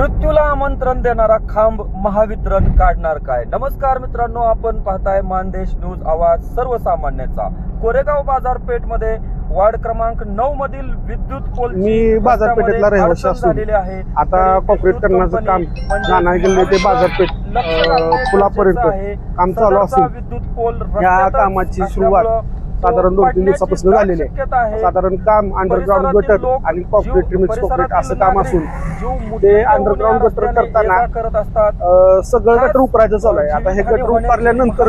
मृत्यूला आमंत्रण देणारा खांब महावितरण काढणार काय? नमस्कार मित्रांनो आपण पाहताय मानदेश न्यूज आवाज सर्वसामान्याचा. कोरेगाव बाजारपेठमध्ये वार्ड क्रमांक नऊ मधील विद्युत पोल मी बाजारपेठेतला रहिवासी असून झालेली आहे. आता कॉन्क्रीट करण्याचं काम म्हणजे नाना गल्ली ते बाजारपेठ अं, पुलापर्यंत. काम चालू असून विद्युत पोल या रस्त्यातच कामाची सुरुवात साधारण दोन तीन दिवसापासून झालेली आहे. आहे? साधारण काम अंडरग्राऊंड गटर आणि कॉन्क्रीट रिमिक्स कॉन्क्रीट असं काम असून ते अंडरग्राऊंड गटर करताना सगळं गटर उपरायचं चालू आहे. आता हे गटर उपारल्यानंतर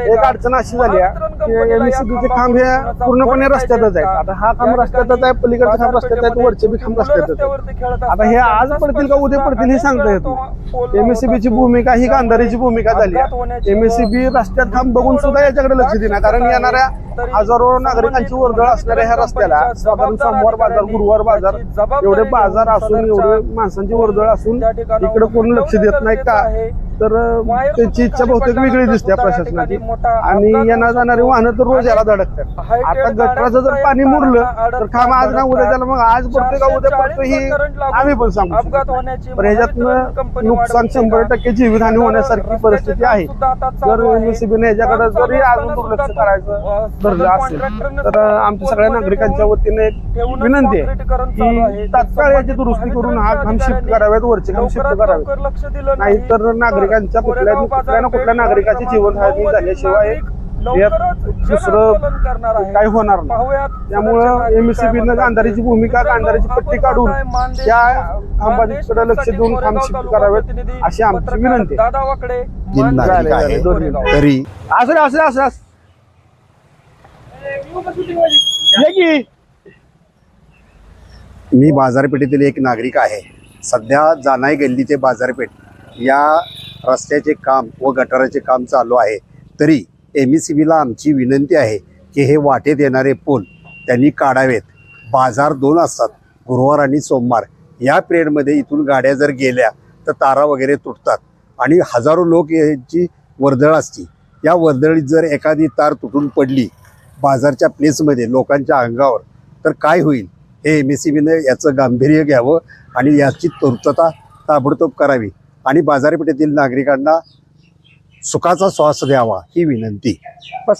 एक अडचण अशी झाली आहे. की एमएससीबीचे खांब हे पूर्णपणे रस्त्यातच आहेत. आता हा खांब रस्त्यातच आहे पलीकडचे खांब रस्त्यात आहेत वरचे बी खांब रस्त्यातच आहेत. आता हे आज पडतील का उद्या पडतील हे सांगता येत एमएससीबीची भूमिका ही गांधारीची भूमिका झाली आहे. एमएससीबी रस्त्यात खांब बघून सुद्धा याच्याकडे लक्ष देणार कारण येणाऱ्या हजारो नागरिकांची वर्दळ असणाऱ्या ह्या रस्त्याला साधारण सोमवार बाजार गुरुवार बाजार एवढे बाजार असून एवढे माणसांची वर्दळ असून इकडे कोण लक्ष देत नाही का? तर त्यांची इच्छा बहुतेक वेगळी दिसते प्रशासनाची. आणि येणार जाणारी वाहनं तर रोज याला धडकतात. आता गटराचं जर पाणी मुरलं तर खांब आज ना उद्या त्याला मग आज पडते का? उद्या पडतं ही आम्ही पण सांगू पण ह्याच्यातनं नुकसान शंभर टक्के जीवितहानी होण्यासारखी परिस्थिती आहे. जर एमएससीबीने याच्याकडे जरी अजून दुर्लक्ष करायचं धरलं असेल तर आमच्या सगळ्या नागरिकांच्या वतीने एक विनंती आहे की तात्काळ याची दुरुस्ती करून हा खांब शिफ्ट कराव्यात वरचे खांब शिफ्ट करावेत लक्ष दिलं नाहीतर नागरिकांच्या कुठल्या कुठल्या ना कुठल्या नागरिकाची जीवनहानी झाल्याशिवाय यात दुसरं काही होणार नाही. त्यामुळं एमएससीबीनं गांधारीची भूमिका गांधारीची पट्टी काढून त्या खांबाकडे लक्ष देऊन शिफ्ट करावेत अशी आमची विनंती. तरी असं रे, असं असं. मी बाजारपेठेतील एक नागरिक आहे. सध्या जानाई गल्ली ते बाजारपेठ या रस्त्याचे काम व गटाराचे काम चालू आहे. तरी एम एस सी बीला आमची विनंती आहे की हे वाटेत येणारे पूल त्यांनी काढावेत. बाजार दोन असतात गुरुवार आणि सोमवार. या पिरियडमध्ये इथून गाड्या जर गेल्या तर तारा वगैरे तुटतात. आणि हजारो लोक यांची वर्दळ असती. या वर्दळीत जर एखादी तार तुटून पडली बाजारच्या प्लेसमध्ये लोकांच्या अंगावर तर काय होईल? हे एम एस सी बीनं याचं गांभीर्य घ्यावं आणि याची पूर्तता ताबडतोब करावी. आणि बाजारपेठेतील नागरिकांना सुखाचा श्वास द्यावा ही विनंती. बस.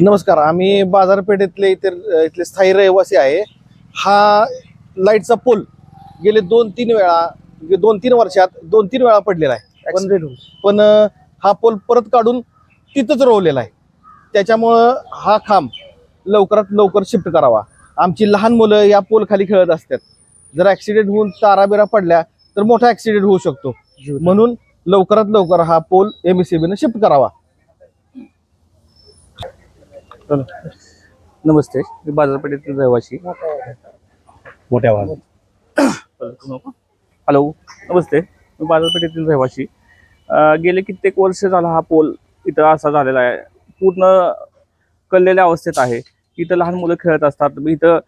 नमस्कार आम्ही बाजारपेठेतले इथे इथले स्थायी रहिवासी आहे. हा लाईटचा पोल गेले दोन तीन वेळा गे- दोन तीन वर्षात दोन तीन वेळा पडलेला आहे. पण हा पोल परत काढून तिथंच रोवलेला आहे. त्याच्यामुळं हा खांब लवकरात लवकर शिफ्ट करावा. आमची लहान मुलं या पोल खाली खेळत असतात. जर ऍक्सिडेंट होऊन तारा बिरा पडल्या तर मोठा ऍक्सिडेंट होऊ शकतो. म्हणून लवकरात लवकर हा पोल एमएससीबीने शिफ्ट करावा. नमस्ते मी बाजारपेठेतील रहिवासी. मोठ्या हॅलो नमस्ते मी बाजारपेठेतील रहिवासी. अं, गेले कित्येक वर्ष झाला हा पोल इथं असा झालेला आहे. पूर्ण कललेल्या अवस्थेत आहे. इथं लहान मुलं खेळत असतात. इथं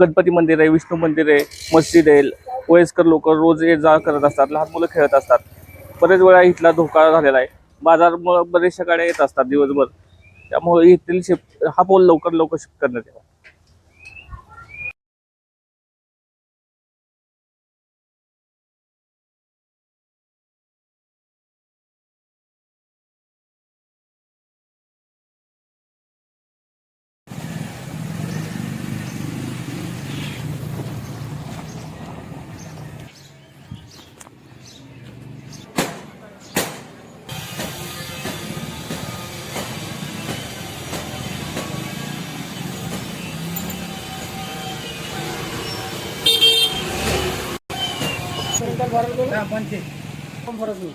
गणपती मंदिर आहे विष्णू मंदिर आहे मस्जिद आहे वयस्कर लोक रोज ये जा करत असतात लहान मुलं खेळत असतात. बरेच वेळा इथला धोका झालेला आहे. बाजारमुळं बरेचशा गाड्या येत असतात दिवसभर. त्यामुळे येथील शिफ्ट हा पोल लवकर लवकर शिफ्ट करण्यात यावा. बरोबर कोण हा पंचे कोण फरक नाही.